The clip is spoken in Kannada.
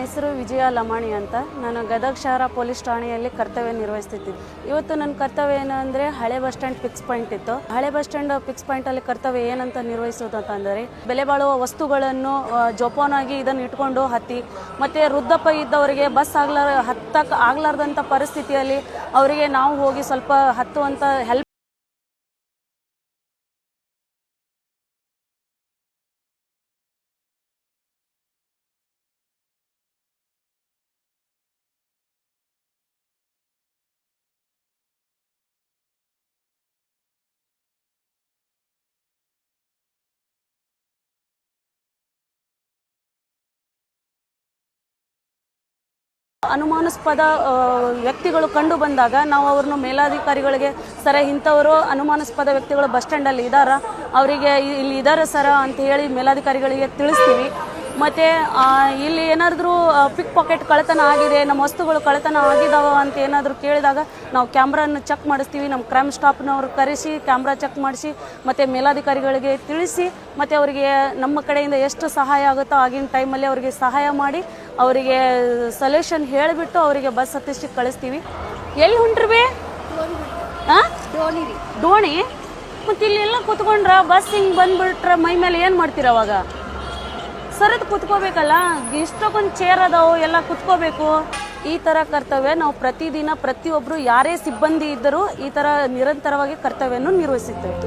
ಹೆಸರು ವಿಜಯ ಲಮಾಣಿ ಅಂತ. ನಾನು ಗದಗ ಶಹರ ಪೊಲೀಸ್ ಠಾಣೆಯಲ್ಲಿ ಕರ್ತವ್ಯ ನಿರ್ವಹಿಸ್ತಿದ್ದೀನಿ. ಇವತ್ತು ನನ್ನ ಕರ್ತವ್ಯ ಏನು ಅಂದರೆ ಹಳೆ ಬಸ್ ಸ್ಟ್ಯಾಂಡ್ ಫಿಕ್ಸ್ ಪಾಯಿಂಟ್ ಇತ್ತು. ಹಳೆ ಬಸ್ ಸ್ಟ್ಯಾಂಡ್ ಫಿಕ್ಸ್ ಪಾಯಿಂಟಲ್ಲಿ ಕರ್ತವ್ಯ ಏನಂತ ನಿರ್ವಹಿಸೋದು ಅಂತ ಅಂದರೆ ಬೆಲೆ ಬಾಳುವ ವಸ್ತುಗಳನ್ನು ಜೋಪಾನಾಗಿ ಇದನ್ನು ಇಟ್ಕೊಂಡು ಹತ್ತಿ, ಮತ್ತು ವೃದ್ಧಪ್ಪ ಇದ್ದವರಿಗೆ ಬಸ್ ಆಗ್ಲಾರ ಹತ್ತಕ್ಕೆ ಆಗ್ಲಾರ್ದಂಥ ಪರಿಸ್ಥಿತಿಯಲ್ಲಿ ಅವರಿಗೆ ನಾವು ಹೋಗಿ ಸ್ವಲ್ಪ ಹತ್ತುವಂಥ ಹೆಲ್ಪ್ ಅನುಮಾನಾಸ್ಪದ ವ್ಯಕ್ತಿಗಳು ಕಂಡು ಬಂದಾಗ ನಾವು ಅವ್ರನ್ನ ಮೇಲಾಧಿಕಾರಿಗಳಿಗೆ, ಸರ, ಇಂಥವರು ಅನುಮಾನಸ್ಪದ ವ್ಯಕ್ತಿಗಳು ಬಸ್ ಸ್ಟ್ಯಾಂಡಲ್ಲಿ ಇದ್ದಾರ ಅವರಿಗೆ ಇಲ್ಲಿ ಇದ್ದಾರೆ ಸರ ಅಂತ ಹೇಳಿ ಮೇಲಾಧಿಕಾರಿಗಳಿಗೆ ತಿಳಿಸ್ತೀವಿ. ಮತ್ತು ಇಲ್ಲಿ ಏನಾದರೂ ಪಿಕ್ ಪಾಕೆಟ್ ಕಳ್ಳತನ ಆಗಿದೆ ನಮ್ಮ ವಸ್ತುಗಳು ಕಳ್ಳತನ ಆಗಿದಾವ ಅಂತ ಏನಾದರೂ ಕೇಳಿದಾಗ ನಾವು ಕ್ಯಾಮ್ರಾನ ಚೆಕ್ ಮಾಡಿಸ್ತೀವಿ ನಮ್ಮ ಕ್ರೈಮ್ ಸ್ಟಾಪ್ನವ್ರು ಕರೆಸಿ ಕ್ಯಾಮ್ರಾ ಚೆಕ್ ಮಾಡಿಸಿ ಮತ್ತು ಮೇಲಾಧಿಕಾರಿಗಳಿಗೆ ತಿಳಿಸಿ ಮತ್ತು ಅವರಿಗೆ ನಮ್ಮ ಕಡೆಯಿಂದ ಎಷ್ಟು ಸಹಾಯ ಆಗುತ್ತೋ ಆಗಿನ ಟೈಮಲ್ಲಿ ಅವರಿಗೆ ಸಹಾಯ ಮಾಡಿ ಅವರಿಗೆ ಸೊಲ್ಯೂಷನ್ ಹೇಳಿಬಿಟ್ಟು ಅವರಿಗೆ ಬಸ್ ಹತ್ತಿಸಿ ಕಳಿಸ್ತೀವಿ. ಎಲ್ಲಿ ಹೊಂಟ್ರಿ ಡೋಣಿ ಮತ್ತು ಇಲ್ಲೆಲ್ಲ ಕುತ್ಕೊಂಡ್ರೆ ಬಸ್ ಹಿಂಗೆ ಬಂದ್ಬಿಟ್ರೆ ಮೈ ಮೇಲೆ ಏನು ಮಾಡ್ತೀರ ಅವಾಗ? ಸರಿದು ಕುತ್ಕೋಬೇಕಲ್ಲ? ಇಷ್ಟೊಂದು ಚೇರ್ ಅದಾವು, ಎಲ್ಲ ಕುತ್ಕೋಬೇಕು. ಈ ತರ ಕರ್ತವ್ಯ ನಾವು ಪ್ರತಿದಿನ ಪ್ರತಿಯೊಬ್ಬರು ಯಾರೇ ಸಿಬ್ಬಂದಿ ಇದ್ದರೂ ಈ ತರ ನಿರಂತರವಾಗಿ ಕರ್ತವ್ಯವನ್ನು ನಿರ್ವಹಿಸುತ್ತೇವೆ.